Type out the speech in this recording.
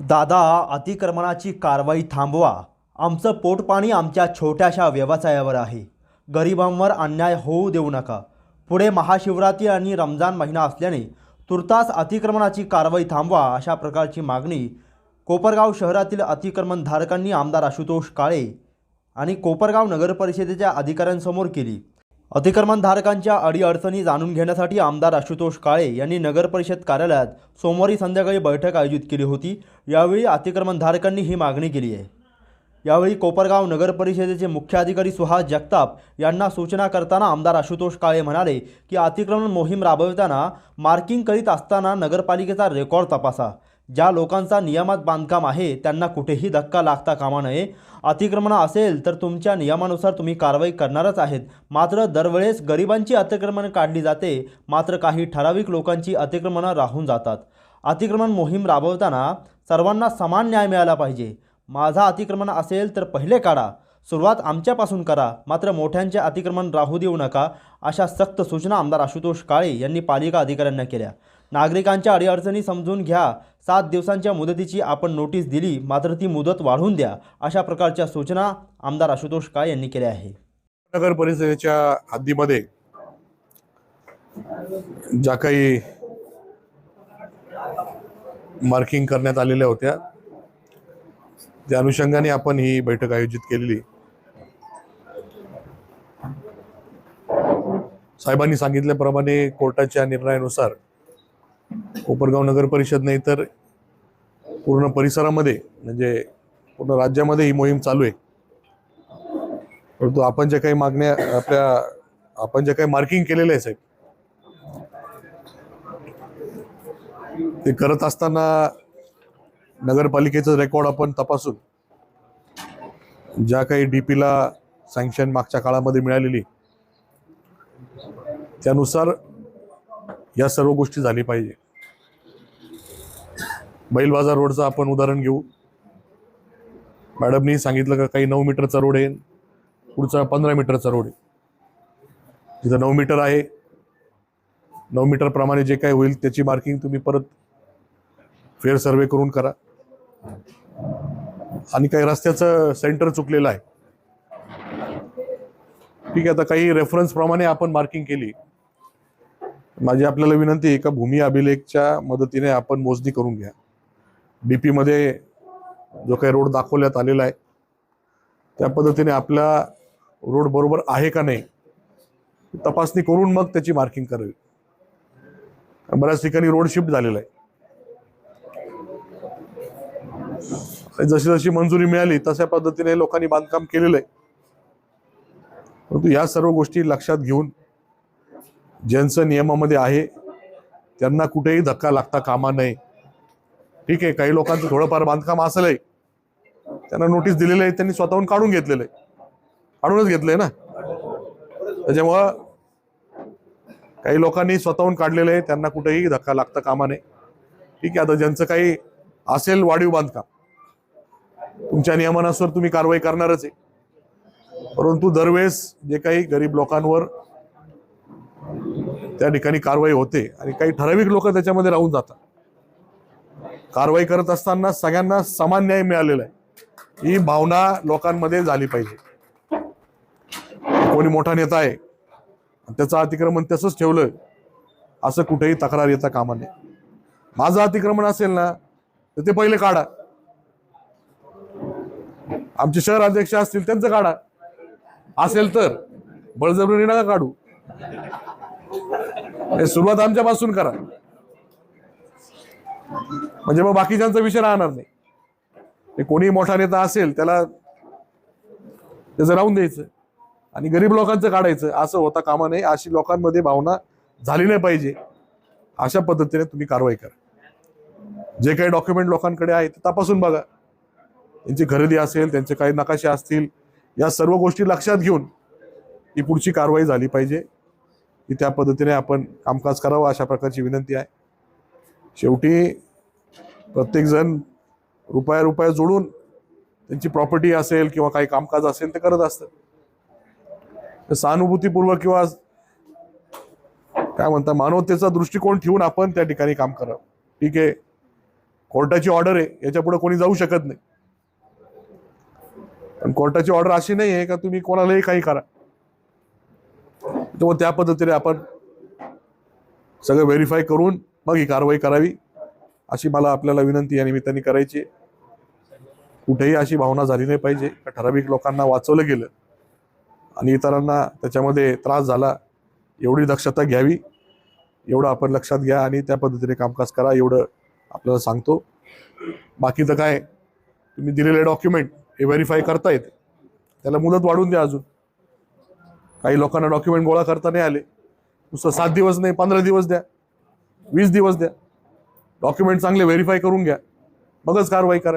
दादा अतिक्रमणाची कारवाई थांबवा. आमचं पोटपाणी आमच्या छोट्याशा व्यवसायावर आहे. गरिबांवर अन्याय होऊ देऊ नका. पुढे महाशिवरात्री आणि रमजान महिना असल्याने तुर्तास अतिक्रमणाची कारवाई थांबवा अशा प्रकारची मागणी कोपरगाव शहरातील अतिक्रमणधारकांनी आमदार आशुतोष काळे आणि कोपरगाव नगरपरिषदेच्या अधिकाऱ्यांसमोर केली. अतिक्रमणधारकांच्या अडीअडचणी जाणून घेण्यासाठी आमदार आशुतोष काळे यांनी नगर परिषद कार्यालयात सोमवारी संध्याकाळी बैठक आयोजित केली होती. यावेळी अतिक्रमणधारकांनी ही मागणी केली आहे. यावेळी कोपरगाव नगर परिषदेचे मुख्याधिकारी सुहास जगताप यांना सूचना करताना आमदार आशुतोष काळे म्हणाले की अतिक्रमण मोहीम राबविताना मार्किंग करीत असताना नगरपालिकेचा रेकॉर्ड तपासा. ज्या लोकांचा नियमात बांधकाम आहे त्यांना कुठेही धक्का लागता कामा नये. अतिक्रमण असेल तर तुमच्या नियमानुसार तुम्ही कारवाई करणारच आहेत. मात्र दरवेळेस गरिबांची अतिक्रमण काढली जाते. मात्र काही ठराविक लोकांची अतिक्रमणं राहून जातात. अतिक्रमण मोहीम राबवताना सर्वांना समान न्याय मिळाला पाहिजे. माझा अतिक्रमण असेल तर पहिले काढा. सुरुवात आमच्यापासून करा. मात्र मोठ्यांचे अतिक्रमण राहू देऊ नका अशा सक्त सूचना आमदार आशुतोष काळे यांनी पालिका अधिकाऱ्यांना केल्या. नागरिकांच्या अडीअडचणी समजून घ्या. सात दिवसांच्या मुदतीची आपण नोटीस दिली मात्र ती मुदत वाढवून द्या अशा प्रकारच्या सूचना आमदार आशुतोष काळे यांनी केल्या आहे नगर परिषदेच्या हद्दीमध्ये ज्या काही मार्किंग करण्यात आलेल्या होत्या त्या अनुषंगाने आपण ही बैठक आयोजित केलेली. साहेबांनी सांगितल्याप्रमाणे कोर्टाच्या निर्णयानुसार कोपरगाव नगर परिषद नाही तर पूर्ण परिसरामध्ये म्हणजे पूर्ण राज्यामध्ये ही मोहीम चालू आहे. परंतु आपण ज्या काही मागण्या आपल्या आपण जे काही मार्किंग केलेलं आहे साहेब ते करत असताना नगरपालिकेचं रेकॉर्ड आपण तपासून ज्या काही डीपीला सँक्शन मागच्या काळामध्ये मिळालेली त्यानुसार या सर्व गोष्टी झाली पाहिजे. बैल बाजार रोडचं आपण उदाहरण घेऊ. मॅडमनी सांगितलं का काही नऊ मीटरचा रोड आहे. पुढचा पंधरा मीटरचा रोड आहे. तिथं नऊ मीटर आहे. नऊ मीटर प्रमाणे जे काही होईल त्याची मार्किंग तुम्ही परत फेअर सर्वे करून करा. आणि काही रस्त्याचं सेंटर चुकलेलं आहे. ठीक आहे आता काही रेफरन्स प्रमाणे आपण मार्किंग केली. माझी आपल्याला विनंती आहे का भूमी अभिलेखच्या मदतीने आपण मोजणी करून घ्या. डी मध्ये जो काही रोड दाखवण्यात आलेला आहे त्या पद्धतीने आपला रोड बरोबर आहे का नाही तपासणी करून मग त्याची मार्किंग करावी. बऱ्याच ठिकाणी रोड शिफ्ट झालेला आहे. जशी जशी मंजुरी मिळाली तशा पद्धतीने लोकांनी बांधकाम केलेलं आहे. परंतु या सर्व गोष्टी लक्षात घेऊन ज्यांचं नियमामध्ये आहे त्यांना कुठेही धक्का लागता कामा नये. ठीक आहे काही लोकांचं थोडंफार बांधकाम असलंय. त्यांना नोटीस दिलेली आहे त्यांनी स्वतःहून काढून घेतलेलं आहे. काढूनच घेतलंय ना. त्याच्यामुळं काही लोकांनी स्वतःहून काढलेलं आहे त्यांना कुठेही धक्का लागता कामा नये. ठीक आहे आता ज्यांचं काही असेल वाढीव बांधकाम तुमच्या नियमानुसार तुम्ही कारवाई करणारच आहे. परंतु दरवेळेस जे काही गरीब लोकांवर त्या ठिकाणी कारवाई होते आणि काही ठराविक लोक त्याच्यामध्ये राहून जातात. कारवाई करत असताना सगळ्यांना समान न्याय मिळालेला आहे. ही भावना लोकांमध्ये झाली पाहिजे. कोणी मोठा नेता आहे त्याचं अतिक्रमण तसंच ठेवलं असं कुठेही तक्रार येता कामा नये. माझं अतिक्रमण असेल ना तर ते पहिले काढा. आमचे शहर अध्यक्ष असतील त्यांचं काढा. असेल तर बळजबरी नका काढू. सुरुवात आमच्यापासून करा. म्हणजे मग बाकीच्यांचा विषय राहणार नाही. कोणी मोठा नेता असेल त्याला त्याचं राहून द्यायचं. आणि गरीब लोकांचं काढायचं. असं होता कामा नये. अशी लोकांमध्ये भावना झाली नाही पाहिजे. अशा पद्धतीने तुम्ही कारवाई करा. जे काही डॉक्युमेंट लोकांकडे आहे ते तपासून बघा. त्यांची खरेदी असेल त्यांचे काही नकाशे असतील या सर्व गोष्टी लक्षात घेऊन ही पुढची कारवाई झाली पाहिजे. की त्या पद्धतीने आपण कामकाज करावं अशा प्रकारची विनंती आहे. शेवटी प्रत्येकजण रुपया रुपया जोडून त्यांची प्रॉपर्टी असेल किंवा काही कामकाज असेल ते करत असतं सहानुभूतीपूर्वक किंवा काय म्हणता मानवतेचा दृष्टिकोन ठेवून आपण त्या ठिकाणी काम करावं. ठीक आहे? कोर्टाची ऑर्डर आहे याच्यापुढे कोणी जाऊ शकत नाही. पण कोर्टाची ऑर्डर अशी नाही आहे का तुम्ही कोणालाही काही करा. तेव्हा त्या पद्धतीने आपण सगळं व्हेरीफाय करून मग ही कारवाई करावी. अशी मला आपल्याला विनंती या निमित्ताने करायची कुठेही अशी भावना झाली नाही पाहिजे. का ठराविक लोकांना वाचवलं गेलं आणि इतरांना त्याच्यामध्ये त्रास झाला एवढी दक्षता घ्यावी एवढं आपण लक्षात घ्या आणि त्या पद्धतीने कामकाज करा एवढं आपल्याला सांगतो. बाकी तर काय तुम्ही दिलेले डॉक्युमेंट हे व्हेरीफाय करता येते त्याला मुदत वाढवून द्या अजून. काही लोकांना डॉक्युमेंट गोळा करता नाही आले. नुसतं सात दिवस नाही पंधरा दिवस द्या वीस दिवस द्या. डॉक्युमेंट चांगले व्हेरीफाय करून घ्या. मगच कारवाई करा.